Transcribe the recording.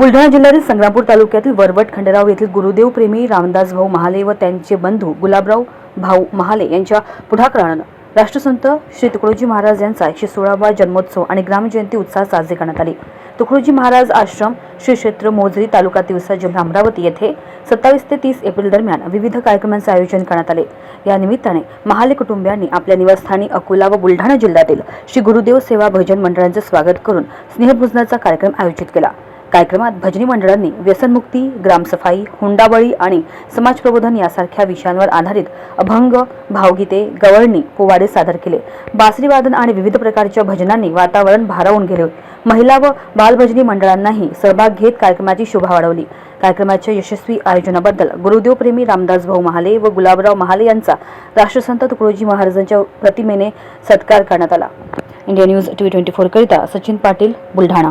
बुलढाणा जिल्ह्यातील संग्रामपूर तालुक्यातील वरवट खंडेराव येथील गुरुदेव प्रेमी रामदास भाऊ महाले व त्यांचे बंधू गुलाबराव भाऊ महाले यांच्या पुढाकारानं राष्ट्रसंत श्री तुकडोजी महाराज यांचा एकशे सोळावा जन्मोत्सव आणि ग्रामजयंती उत्साहात साजरी करण्यात आली. तुकडोजी महाराज आश्रम श्री क्षेत्र मोजरी तालुका तिवसा जिल्हा अमरावती येथे सत्तावीस ते तीस एप्रिल दरम्यान विविध कार्यक्रमांचे आयोजन करण्यात आले. या निमित्ताने महाले कुटुंबियांनी आपल्या निवासस्थानी अकोला व बुलढाणा जिल्ह्यातील श्री गुरुदेव सेवा भजन मंडळांचे स्वागत करून स्नेहभोजनाचा कार्यक्रम आयोजित केला. कार्यक्रमात भजनी मंडळांनी व्यसनमुक्ती ग्रामसफाई हुंडाबळी आणि समाज प्रबोधन यासारख्या विषयांवर आधारित अभंग भावगीते गवळणी पोवाडे सादर केले. बासरी वादन आणि विविध प्रकारच्या भजनांनी वातावरण भारावून गेले. महिला व बालभजनी मंडळांनाही सहभाग घेत कार्यक्रमाची शोभा वाढवली. कार्यक्रमाच्या यशस्वी आयोजनाबद्दल गुरुदेवप्रेमी रामदास भाऊ महाले व गुलाबराव महाले यांचा राष्ट्रसंत तुकडोजी महाराजांच्या प्रतिमेने सत्कार करण्यात आला. इंडिया न्यूज टी ट्वेंटी फोरकरिता सचिन पाटील बुलढाणा.